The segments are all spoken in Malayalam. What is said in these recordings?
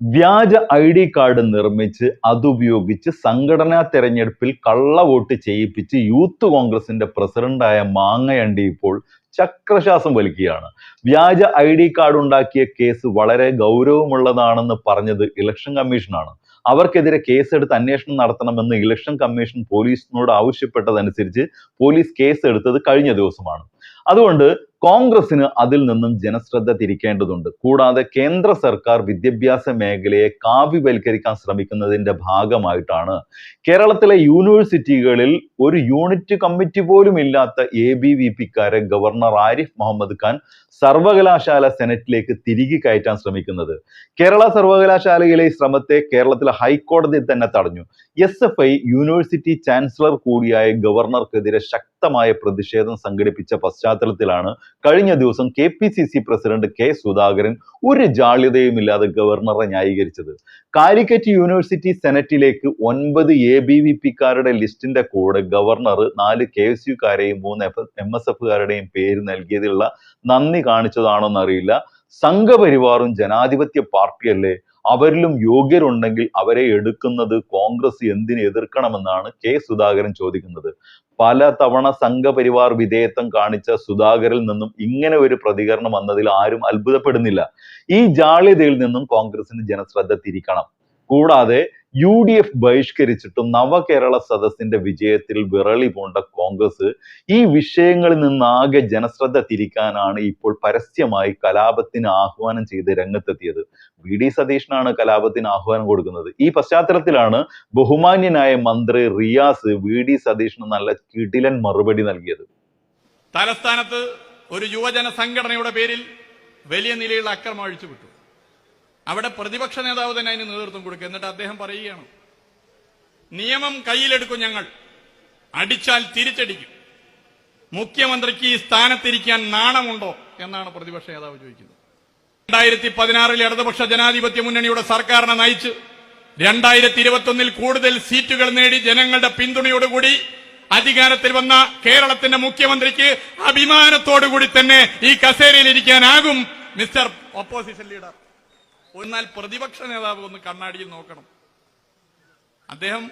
വ്യാജ ഐ ഡി കാർഡ് നിർമ്മിച്ച് അതുപയോഗിച്ച് സംഘടനാ തെരഞ്ഞെടുപ്പിൽ കള്ള വോട്ട് ചെയ്യിപ്പിച്ച് യൂത്ത് കോൺഗ്രസിന്റെ പ്രസിഡന്റായ മാങ്ങയണ്ടി ഇപ്പോൾ ചക്രശ്വാസം വലിക്കുകയാണ്. വ്യാജ ഐ ഡി കാർഡ് ഉണ്ടാക്കിയ കേസ് വളരെ ഗൗരവമുള്ളതാണെന്ന് പറഞ്ഞത് ഇലക്ഷൻ കമ്മീഷനാണ്. അവർക്കെതിരെ കേസെടുത്ത് അന്വേഷണം നടത്തണമെന്ന് ഇലക്ഷൻ കമ്മീഷൻ പോലീസിനോട് ആവശ്യപ്പെട്ടതനുസരിച്ച് പോലീസ് കേസെടുത്തത് കഴിഞ്ഞ ദിവസമാണ്. അതുകൊണ്ട് കോൺഗ്രസിന് അതിൽ നിന്നും ജനശ്രദ്ധ തിരിക്കേണ്ടതുണ്ട്. കൂടാതെ കേന്ദ്ര സർക്കാർ വിദ്യാഭ്യാസ മേഖലയെ കാവ്യവൽക്കരിക്കാൻ ശ്രമിക്കുന്നതിന്റെ ഭാഗമായിട്ടാണ് കേരളത്തിലെ യൂണിവേഴ്സിറ്റികളിൽ ഒരു യൂണിറ്റ് കമ്മിറ്റി പോലും ഇല്ലാത്ത എ ബി വി പിക്കാരെ ഗവർണർ ആരിഫ് മുഹമ്മദ് ഖാൻ സർവകലാശാല സെനറ്റിലേക്ക് തിരികെ കയറ്റാൻ ശ്രമിക്കുന്നത്. കേരള സർവകലാശാലയിലെ ഈ ശ്രമത്തെ കേരളത്തിലെ ഹൈക്കോടതി തന്നെ തടഞ്ഞു. S F I university chancellor കൂടിയായ ഗവർണർക്കെതിരെ ശക്തമായ പ്രതിഷേധം സംഘടിപ്പിച്ച പശ്ചാത്തലത്തിലാണ് കഴിഞ്ഞ ദിവസം K P C C president K Sudhakaran ഒരു ജാള്യതയുമില്ലാതെ ഗവർണറെ ന്യായീകരിച്ചത്. കാലിക്കറ്റ് യൂണിവേഴ്സിറ്റി സെനറ്റിലേക്ക് ഒൻപത് എ ബി വി പിക്കാരുടെ ലിസ്റ്റിന്റെ കൂടെ ഗവർണർ നാല് കെ എസ് യുക്കാരെയും മൂന്ന് എഫ് എം എസ് എഫുകാരുടെയും പേര് നൽകിയതിലുള്ള നന്ദി കാണിച്ചതാണോ എന്നറിയില്ല സംഘപരിവാറും ജനാധിപത്യ പാർട്ടിയല്ലേ? അവരിലും യോഗ്യരുണ്ടെങ്കിൽ അവരെ എടുക്കുന്നത് കോൺഗ്രസ് എന്തിന് എതിർക്കണമെന്നാണ് കെ സുധാകരൻ ചോദിക്കുന്നത്. പല തവണ സംഘപരിവാർ വിധേയത്വം കാണിച്ച സുധാകരിൽ നിന്നും ഇങ്ങനെ ഒരു പ്രതികരണം വന്നതിൽ ആരും അത്ഭുതപ്പെടുന്നില്ല. ഈ ജാള്യതയിൽ നിന്നും കോൺഗ്രസിന് ജനശ്രദ്ധ തിരിക്കണം. കൂടാതെ യു ഡി എഫ് ബഹിഷ്കരിച്ചിട്ടും നവകേരള സദസ്സിന്റെ വിജയത്തിൽ വിറളി പോണ്ട കോൺഗ്രസ് ഈ വിഷയങ്ങളിൽ നിന്നാകെ ജനശ്രദ്ധ തിരിക്കാനാണ് ഇപ്പോൾ പരസ്യമായി കലാപത്തിന് ആഹ്വാനം ചെയ്ത് രംഗത്തെത്തിയത്. വി ഡി സതീഷിനാണ് കലാപത്തിന് ആഹ്വാനം കൊടുക്കുന്നത്. ഈ പശ്ചാത്തലത്തിലാണ് ബഹുമാന്യനായ മന്ത്രി റിയാസ് വി ഡി സതീഷിന് നല്ല കിടിലൻ മറുപടി നൽകിയത്. തലസ്ഥാനത്ത് ഒരു യുവജന സംഘടനയുടെ പേരിൽ വലിയ നിലയിലുള്ള അക്രമം അഴിച്ചുവിട്ടു. അവിടെ പ്രതിപക്ഷ നേതാവ് തന്നെ അതിന് നേതൃത്വം കൊടുക്കുക. എന്നിട്ട് അദ്ദേഹം പറയുകയാണ് നിയമം കയ്യിലെടുക്കും ഞങ്ങൾ. അടിച്ചാൽ തിരിച്ചടിക്കും. മുഖ്യമന്ത്രിക്ക് ഈ സ്ഥാനത്തിരിക്കാൻ നാണമുണ്ടോ? എന്നാണ് പ്രതിപക്ഷ നേതാവ് ചോദിക്കുന്നത്. രണ്ടായിരത്തി പതിനാറിൽ ഇടതുപക്ഷ ജനാധിപത്യ മുന്നണിയുടെ സർക്കാരിനെ നയിച്ച് രണ്ടായിരത്തി ഇരുപത്തൊന്നിൽ കൂടുതൽ സീറ്റുകൾ നേടി ജനങ്ങളുടെ പിന്തുണയോടുകൂടി അധികാരത്തിൽ വന്ന കേരളത്തിന്റെ മുഖ്യമന്ത്രിക്ക് അഭിമാനത്തോടുകൂടി തന്നെ ഈ കസേരയിൽ ഇരിക്കാനാകും മിസ്റ്റർ ഓപ്പോസിഷൻ ലീഡർ. എന്നാൽ പ്രതിപക്ഷ നേതാവ് ഒന്ന് കണ്ണാടിയിൽ നോക്കണം. അദ്ദേഹം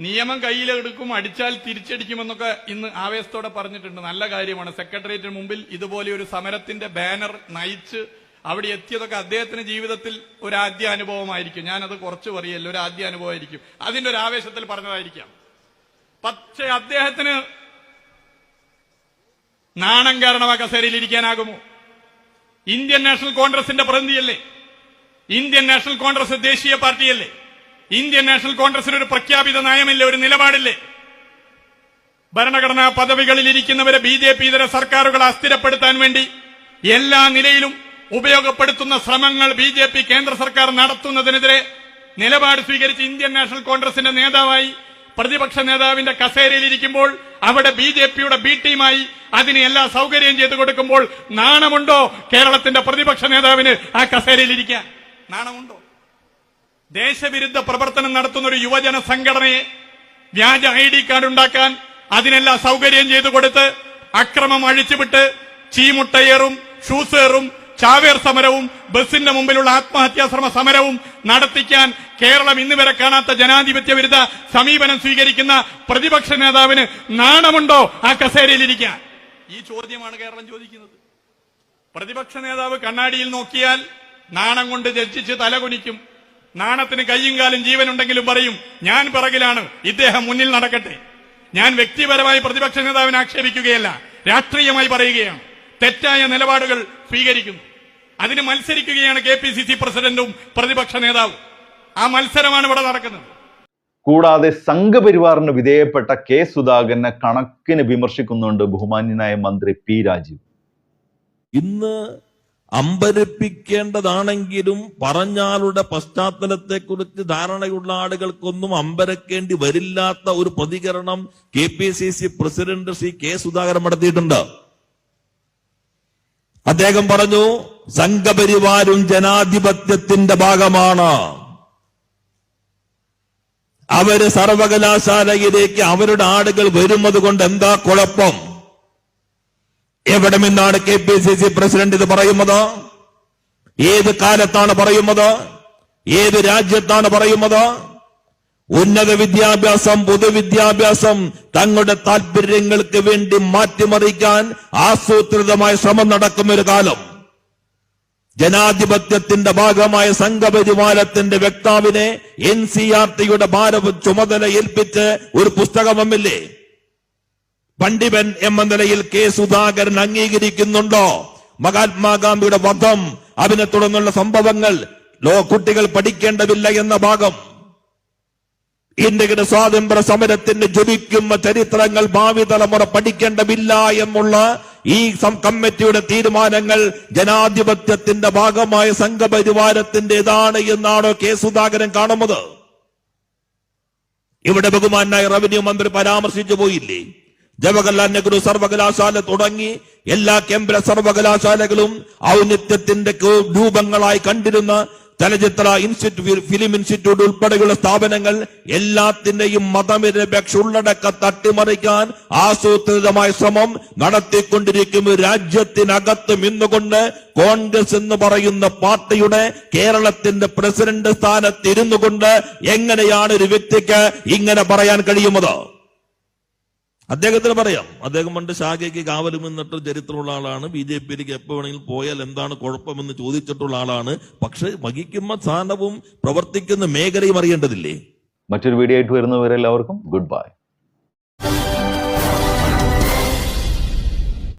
നിയമം കയ്യിലെടുക്കും അടിച്ചാൽ തിരിച്ചടിക്കുമെന്നൊക്കെ ഇന്ന് ആവേശത്തോടെ പറഞ്ഞിട്ടുണ്ട്. നല്ല കാര്യമാണ്. സെക്രട്ടേറിയറ്റിന് മുമ്പിൽ ഇതുപോലെ ഒരു സമരത്തിന്റെ ബാനർ നയിച്ച് അവിടെ എത്തിയതൊക്കെ അദ്ദേഹത്തിന്റെ ജീവിതത്തിൽ ഒരു ആദ്യ അനുഭവമായിരിക്കും. ഞാനത് കുറച്ച് പറയല്ലോ ഒരു ആദ്യ അനുഭവമായിരിക്കും. അതിന്റെ ഒരു ആവേശത്തിൽ പറഞ്ഞതായിരിക്കാം. പക്ഷേ അദ്ദേഹത്തിന് നാണം കാരണം ആ ഇരിക്കാനാകുമോ? ഇന്ത്യൻ നാഷണൽ കോൺഗ്രസിന്റെ പ്രതിനിധിയല്ലേ? ഇന്ത്യൻ നാഷണൽ കോൺഗ്രസ് ദേശീയ പാർട്ടിയല്ലേ? ഇന്ത്യൻ നാഷണൽ കോൺഗ്രസിന് ഒരു പ്രഖ്യാപിത നയമില്ലേ? ഒരു നിലപാടില്ലേ? ഭരണഘടനാ പദവികളിൽ ഇരിക്കുന്നവരെ ബി ജെ പി ഇതര സർക്കാരുകൾ അസ്ഥിരപ്പെടുത്താൻ വേണ്ടി എല്ലാ നിലയിലും ഉപയോഗപ്പെടുത്തുന്ന ശ്രമങ്ങൾ ബി ജെ പി കേന്ദ്ര സർക്കാർ നടത്തുന്നതിനെതിരെ നിലപാട് സ്വീകരിച്ച് ഇന്ത്യൻ നാഷണൽ കോൺഗ്രസിന്റെ നേതാവായി പ്രതിപക്ഷ നേതാവിന്റെ കസേരയിലിരിക്കുമ്പോൾ അവിടെ ബി ജെ പിയുടെ ബി ടീമായി അതിന് എല്ലാ സൗകര്യം ചെയ്തു കൊടുക്കുമ്പോൾ നാണമുണ്ടോ കേരളത്തിന്റെ പ്രതിപക്ഷ നേതാവിന് ആ കസേരയിൽ ഇരിക്കാൻ? നാണമുണ്ടോ? ദേശവിരുദ്ധ പ്രവർത്തനം നടത്തുന്ന ഒരു യുവജന സംഘടനയെ വ്യാജ ഐ ഡി കാർഡ് ഉണ്ടാക്കാൻ അതിനെല്ലാം സൗകര്യം ചെയ്തു കൊടുത്ത് അക്രമം അഴിച്ചുവിട്ട് ചീമുട്ടയേറും ഷൂസേറും ചാവേർ സമരവും ബസിന്റെ മുമ്പിലുള്ള ആത്മഹത്യാശ്രമ സമരവും നടത്തിക്കാൻ കേരളം ഇന്ന് വരെ കാണാത്ത ജനാധിപത്യ വിരുദ്ധ സമീപനം സ്വീകരിക്കുന്ന പ്രതിപക്ഷ നേതാവിന് നാണമുണ്ടോ ആ കസേരയിലിരിക്കാൻ ഈ ചോദ്യമാണ് കേരളം ചോദിക്കുന്നത്. പ്രതിപക്ഷ നേതാവ് കണ്ണാടിയിൽ നോക്കിയാൽ നാണം കൊണ്ട് ജഡ്ജിച്ച് തലകുനിക്കും നാണത്തിന് കയ്യും കാലും ജീവനുണ്ടെങ്കിലും പറയും ഞാൻ പിറകിലാണ് ഇദ്ദേഹം മുന്നിൽ നടക്കട്ടെ. ഞാൻ വ്യക്തിപരമായി പ്രതിപക്ഷ നേതാവിനെ ആക്ഷേപിക്കുകയല്ല രാഷ്ട്രീയമായി പറയുകയാണ്. തെറ്റായ നിലപാടുകൾ സ്വീകരിക്കുന്നു. അതിന് മത്സരിക്കുകയാണ് കെ പി സി സി പ്രസിഡന്റും പ്രതിപക്ഷ നേതാവും. ആ മത്സരമാണ് ഇവിടെ നടക്കുന്നത്. കൂടാതെ സംഘപരിവാറിന് വിധേയപ്പെട്ട കെ സുധാകരനെ കണക്കിന് വിമർശിക്കുന്നുണ്ട് ബഹുമാന്യനായ മന്ത്രി പി രാജീവ്. ഇന്ന് അമ്പരപ്പിക്കേണ്ടതാണെങ്കിലും പറഞ്ഞാളുടെ പശ്ചാത്തലത്തെക്കുറിച്ച് ധാരണയുള്ള ആളുകൾക്കൊന്നും അമ്പരക്കേണ്ടി വരില്ലാത്ത ഒരു പ്രതികരണം K P C C president Shri K Sudhakaran നടത്തിയിട്ടുണ്ട്. അദ്ദേഹം പറഞ്ഞു സംഘപരിവാരും ജനാധിപത്യത്തിന്റെ ഭാഗമാണ്. അവർ സർവകലാശാലയിലേക്ക് അവരുടെ ആളുകൾ വരുന്നത് കൊണ്ട് എന്താ കുഴപ്പം? എവിടെ നിന്നാണ് K P C C president ഇത് പറയുന്നത്? ഏത് കാലത്താണ് പറയുന്നത്? ഏത് രാജ്യത്താണ് പറയുന്നത്? ഉന്നത വിദ്യാഭ്യാസം പൊതുവിദ്യാഭ്യാസം തങ്ങളുടെ താല്പര്യങ്ങൾക്ക് വേണ്ടി മാറ്റിമറിക്കാൻ ആസൂത്രിതമായ ശ്രമം നടക്കുന്ന ഒരു കാലം. ജനാധിപത്യത്തിന്റെ ഭാഗമായ സംഘപരിവാരത്തിന്റെ വ്യക്താവിനെ എൻ സി ആർ ടിയുടെ ഭാര ചുമതല ഏൽപ്പിച്ച് ഒരു പുസ്തകമല്ലേ പണ്ഡിതൻ എന്ന നിലയിൽ കെ സുധാകരൻ അംഗീകരിക്കുന്നുണ്ടോ? മഹാത്മാഗാന്ധിയുടെ വധം അതിനെ തുടർന്നുള്ള സംഭവങ്ങൾ ലോ കുട്ടികൾ പഠിക്കേണ്ടതില്ല എന്ന ഭാഗം. ഇന്ത്യയുടെ സ്വാതന്ത്ര്യ സമരത്തിന്റെ ജ്വലിക്കുന്ന ചരിത്രങ്ങൾ ഭാവി തലമുറ പഠിക്കേണ്ടതില്ല എന്നുള്ള ഈ കമ്മിറ്റിയുടെ തീരുമാനങ്ങൾ ജനാധിപത്യത്തിന്റെ ഭാഗമായ സംഘപരിവാരത്തിന്റേതാണ് എന്നാണോ കെ സുധാകരൻ കാണുന്നത്? ഇവിടെ ബഹുമാനായ റവന്യൂ മന്ത്രി പരാമർശിച്ചു പോയില്ലേ? ജവഹർലാൽ നെഹ്റു സർവകലാശാല തുടങ്ങി എല്ലാ കേന്ദ്ര സർവകലാശാലകളും ഔന്നിത്യത്തിന്റെ രൂപങ്ങളായി കണ്ടിരുന്ന ചലച്ചിത്ര ഇൻസ്റ്റിറ്റ്യൂട്ട് ഫിലിം ഇൻസ്റ്റിറ്റ്യൂട്ട് ഉൾപ്പെടെയുള്ള സ്ഥാപനങ്ങൾ എല്ലാത്തിന്റെയും മതനിരപേക്ഷ ഉള്ളടക്ക തട്ടിമറിക്കാൻ ആസൂത്രിതമായ ശ്രമം നടത്തിക്കൊണ്ടിരിക്കും. രാജ്യത്തിനകത്തും ഇന്നുകൊണ്ട് കോൺഗ്രസ് എന്ന് പറയുന്ന പാർട്ടിയുടെ കേരളത്തിന്റെ പ്രസിഡന്റ് സ്ഥാനത്ത് എങ്ങനെയാണ് ഒരു വ്യക്തിക്ക് ഇങ്ങനെ പറയാൻ കഴിയുന്നത്? അദ്ദേഹത്തിന് പറയാം. അദ്ദേഹം പണ്ട് ശാഖയ്ക്ക് കാവലും നിന്നിട്ട് ചരിത്രമുള്ള ആളാണ്. ബി ജെ പിയിലേക്ക് എപ്പോ വേണമെങ്കിലും പോയാൽ എന്താണ് കുഴപ്പമെന്ന് ചോദിച്ചിട്ടുള്ള ആളാണ്. പക്ഷെ വഹിക്കുന്ന സ്ഥാനവും പ്രവർത്തിക്കുന്ന മേഖലയും അറിയേണ്ടതില്ലേ? മറ്റൊരു വീഡിയോ ആയിട്ട് വരുന്നവരെല്ലാവർക്കും ഗുഡ് ബൈ